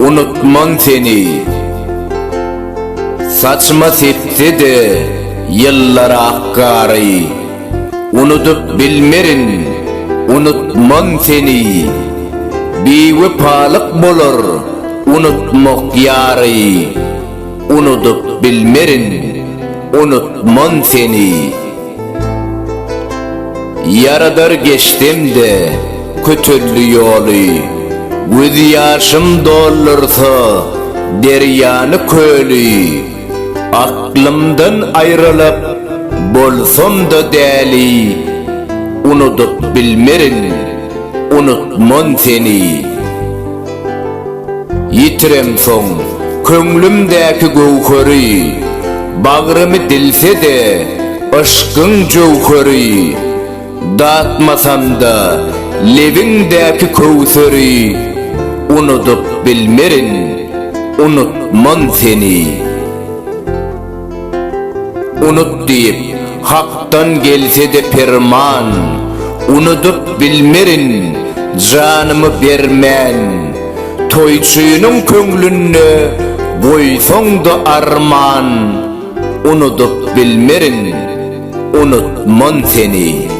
Unutmam seni. Saçma septi de yıllar akkarı Unutup bilmerin Unutmam seni. Bir vefalık bulur Unutmak yarı Unutup bilmerin Unutmam seni Yaradır geçtim de Kötülü yolu. Göz yaşım doldursa Deryanı kölü Aklımdan ayrılıp Bolsam da deli. Unutup bilmerin Unutmam seni. Yitirem son Köңlümdäki gowhary Bagramy dilse de Aşkın jowhary Dağıtmasam da Leviňdäki kowsary Unutup bilmerin Unutmam seni. Unut deyip Haktan gelse de perman Unutup bilmerin Canımı bermen Toyçuyunun köңlünne Boysoň da arman Unutup bilmerin Unutmam seni